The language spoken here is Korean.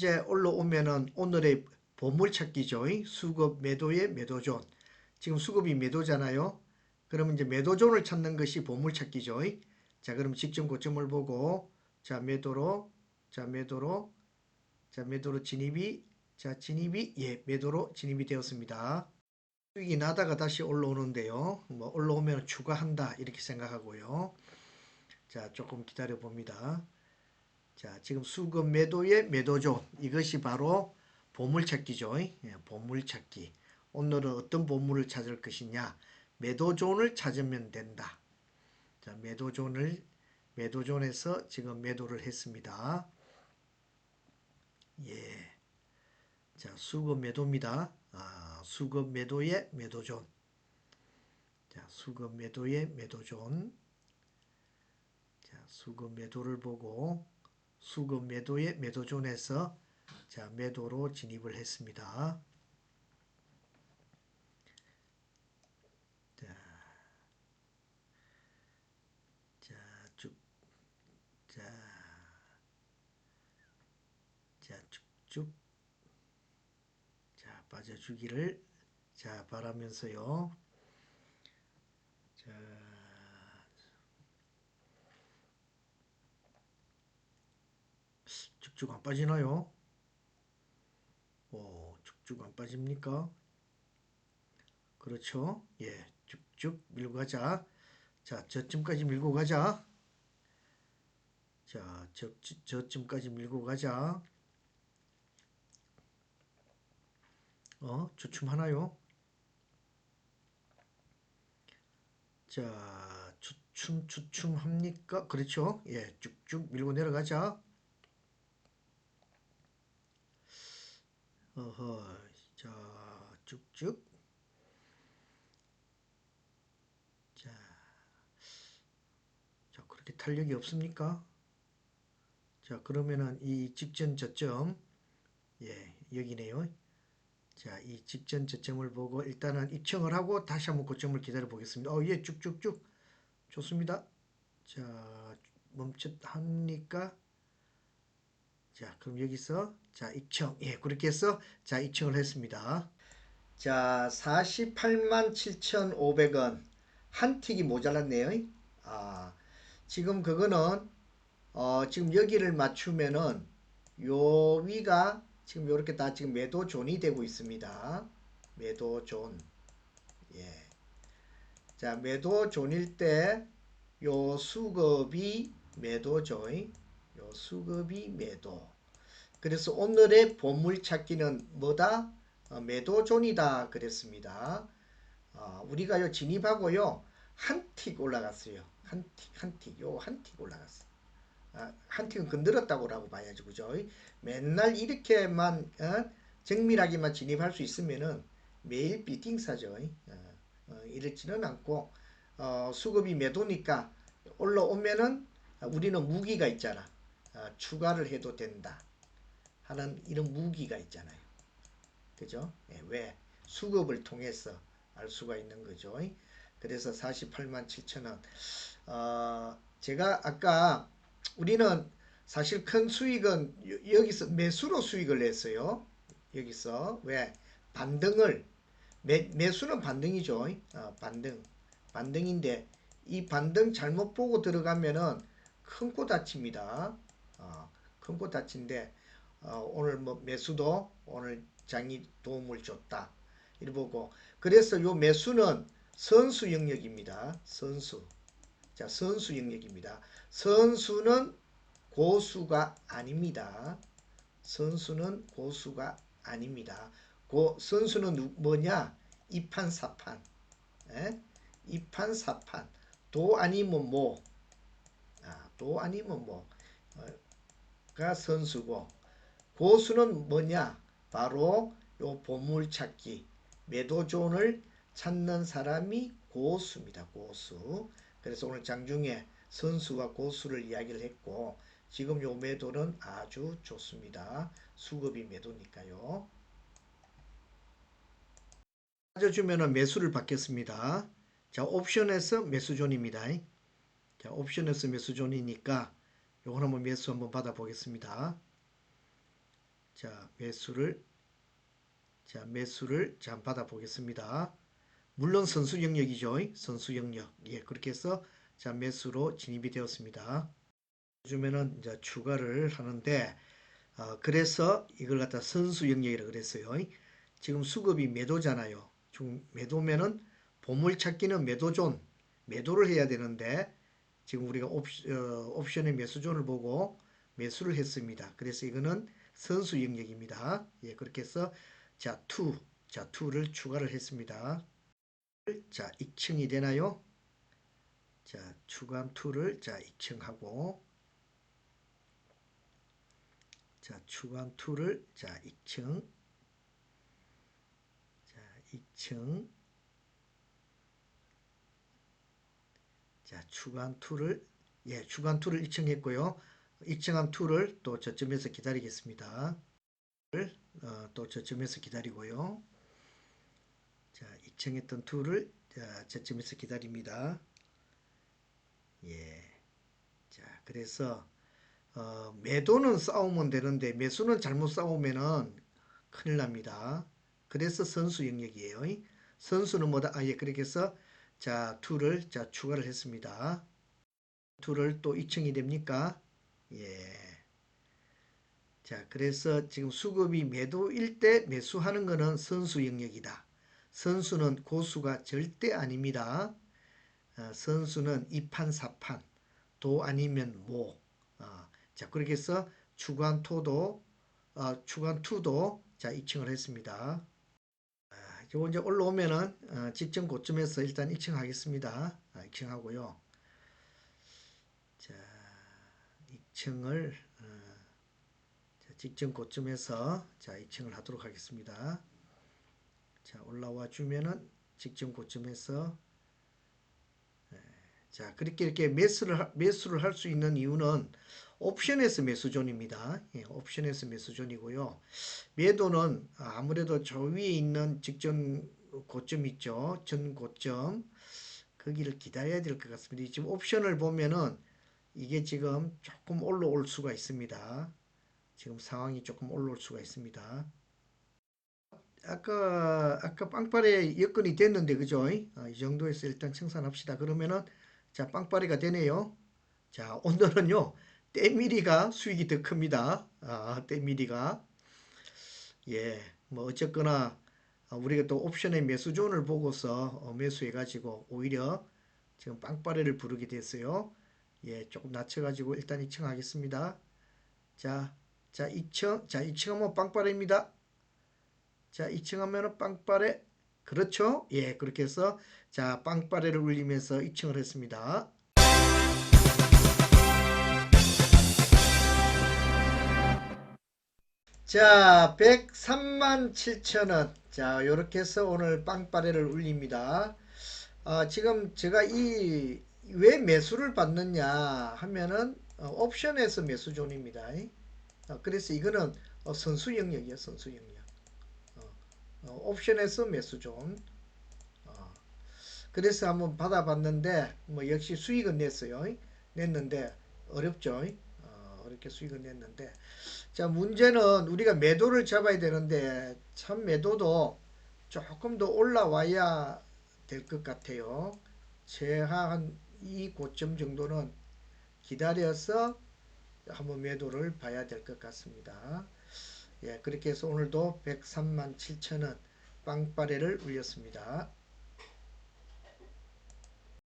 이제 올라오면은 오늘의 보물 찾기죠. 수급 매도의 매도존. 지금 수급이 매도잖아요. 그러면 이제 매도존을 찾는 것이 보물 찾기죠. 자, 그럼 직전 고점을 보고 자, 매도로 자, 매도로 자, 매도로 진입이 자, 진입이 예, 매도로 진입이 되었습니다. 수익이 나다가 다시 올라오는데요. 뭐 올라오면 추가한다 이렇게 생각하고요. 자, 조금 기다려 봅니다. 자, 지금 수급 매도의 매도존 이것이 바로 보물찾기죠. 예, 보물찾기. 오늘은 어떤 보물을 찾을 것이냐? 매도존을 찾으면 된다. 자, 매도존을 매도존에서 지금 매도를 했습니다. 예. 자, 수급 매도입니다. 아, 수급 매도의 매도존. 자, 수급 매도의 매도존. 자, 수급 매도를 보고 수급 매도의 매도존에서 자, 매도로 진입을 했습니다. 자, 자, 쭉, 자, 자, 쭉쭉, 자, 빠져주기를, 자, 바라면서요. 자, 쭉쭉 안 빠지나요? 오, 쭉쭉 안 빠집니까? 그렇죠? 예, 쭉쭉 밀고 가자. 자, 저쯤까지 밀고 가자. 자, 저, 저, 쯤까지 밀고 가자. 어, 주춤하나요? 자, 주춤, 주춤합니까? 그렇죠? 예, 쭉쭉 밀고 내려가자. 어허, 자, 쭉쭉. 자, 자, 그렇게 탄력이 없습니까? 자, 그러면은 이 직전 저점, 예, 여기네요. 자, 이 직전 저점을 보고 일단은 입청을 하고 다시 한번 고점을 기다려 보겠습니다. 어, 예, 쭉쭉쭉. 좋습니다. 자, 멈칫합니까? 자, 그럼 여기서 자, 입청. 예, 그렇게 해서 자, 입청을 했습니다. 자, 48만 7,500원. 한 틱이 모자랐네요. 아, 지금 그거는 어, 지금 여기를 맞추면은 요 위가 지금 요렇게 다 지금 매도 존이 되고 있습니다. 매도 존. 예. 자, 매도 존일 때 요 수급이 매도죠. 요 수급이 매도. 그래서 오늘의 보물 찾기는 뭐다? 어, 매도존이다 그랬습니다. 어, 우리가 요 진입하고요 한 틱 올라갔어요. 한 틱, 한 틱, 요 한 틱 올라갔어. 아, 한 틱은 건드렸다고라고 봐야지 그죠? 맨날 이렇게만 어? 정밀하게만 진입할 수 있으면은 매일 비팅 사죠. 어, 어, 이렇지는 않고 어, 수급이 매도니까 올라오면은 우리는 무기가 있잖아. 어, 추가를 해도 된다. 하는 이런 무기가 있잖아요. 그죠? 예, 왜? 수급을 통해서 알 수가 있는 거죠. 그래서 48만 7천 원. 어, 제가 아까 우리는 사실 큰 수익은 여- 여기서 매수로 수익을 냈어요. 여기서 왜? 반등을 매, 매수는 반등이죠. 어, 반등. 반등인데 이 반등 잘못 보고 들어가면은 큰 코 다칩니다. 어, 큰코 다친데 어, 오늘 뭐 매수도 오늘 장이 도움을 줬다. 이래 보고 그래서 요 매수는 선수 영역입니다. 선수. 자, 선수 영역입니다. 선수는 고수가 아닙니다. 선수는 고수가 아닙니다. 고 선수는 누- 뭐냐? 이판사판. 에? 이판사판. 도 아니면 뭐. 아, 도 아니면 뭐. 어, 가 선수고 고수는 뭐냐? 바로 요 보물찾기 매도존을 찾는 사람이 고수입니다. 고수. 그래서 오늘 장중에 선수와 고수를 이야기를 했고 지금 요 매도는 아주 좋습니다. 수급이 매도니까요. 찾아주면은 매수를 받겠습니다. 자, 옵션에서 매수존입니다. 자, 옵션에서 매수존이니까 요걸 한번 매수 한번 받아 보겠습니다. 자, 매수를 자, 매수를 자, 받아 보겠습니다. 물론 선수 영역이죠. 선수 영역. 예, 그렇게 해서 자, 매수로 진입이 되었습니다. 요즘에는 이제 추가를 하는데 어, 그래서 이걸 갖다 선수 영역이라 그랬어요. 지금 수급이 매도잖아요. 지금 매도면은 보물 찾기는 매도존 매도를 해야 되는데 지금 우리가 옵션, 어, 옵션의 매수존을 보고 매수를 했습니다. 그래서 이거는 선수 영역입니다. 예, 그렇게 해서 자, 투, 자, 투를 추가를 했습니다. 자, 익층이 되나요? 자, 추가한 투를 자, 익층하고 자, 추가한 투를 자, 익층 자, 익층 자, 추가한 투를 예, 추가한 투를 익층했고요. 익층한 투를 또 저점에서 기다리겠습니다. 어, 또 저점에서 기다리고요. 자, 익층했던 투를 자, 저점에서 기다립니다. 예. 자, 그래서 어, 매도는 싸우면 되는데 매수는 잘못 싸우면은 큰일 납니다. 그래서 선수 영역이에요. 선수는 뭐다? 아, 예, 그렇게 해서 자, 투를 자, 추가를 했습니다. 투를 또 익층이 됩니까? 예. 자, 그래서 지금 수급이 매도일 때 매수하는 것은 선수 영역이다. 선수는 고수가 절대 아닙니다. 어, 선수는 2판, 4판, 도 아니면 모. 어, 자, 그렇게 해서 추간 토도, 어, 추간 투도 자, 입층을 했습니다. 아, 요거 이제 올라오면은 어, 직전 고점에서 일단 입층하겠습니다. 아, 입층하고요. 자, 입층을 어, 자, 직전 고점에서 자, 입층을 하도록 하겠습니다. 자, 올라와 주면은 직전 고점에서 예, 자, 그렇게 이렇게 매수를 하- 매수를 할 수 있는 이유는 옵션에서 매수존입니다. 예, 옵션에서 매수존이고요. 매도는 아무래도 저 위에 있는 직전 고점 있죠. 전 고점 거기를 기다려야 될 것 같습니다. 지금 옵션을 보면은 이게 지금 조금 올라올 수가 있습니다. 지금 상황이 조금 올라올 수가 있습니다. 아까 아까 빵빠레 여건이 됐는데 그죠? 어, 이 정도에서 일단 청산합시다. 그러면은 자 빵빠레가 되네요. 자 오늘은요 때밀이가 수익이 더 큽니다. 아 때밀이가 예 뭐 어쨌거나 아, 우리가 또 옵션의 매수존을 보고서 어, 매수해가지고 오히려 지금 빵빠레를 부르게 됐어요. 예 조금 낮춰가지고 일단 2층 하겠습니다. 자, 자 2층 자 2층 하면 빵빠레입니다. 자, 2층 하면은 빵빠레. 그렇죠? 예, 그렇게 해서 자, 빵빠레를 울리면서 2층을 했습니다. 자, 103만 7천원. 자, 요렇게 해서 오늘 빵빠레를 울립니다. 아, 지금 제가 이 왜 매수를 받느냐 하면은 어, 옵션에서 매수존입니다. 어, 그래서 이거는 어, 선수 영역이에요, 선수 영역. 어, 옵션에서 매수존. 어, 그래서 한번 받아봤는데 뭐 역시 수익은 냈어요. 냈는데 어렵죠. 어, 어렵게 수익은 냈는데 자 문제는 우리가 매도를 잡아야 되는데 참 매도도 조금 더 올라와야 될 것 같아요. 최하한 이 고점 정도는 기다려서 한번 매도를 봐야 될 것 같습니다. 예, 그렇게 해서 오늘도 103만 7천원 빵빠레를 울렸습니다.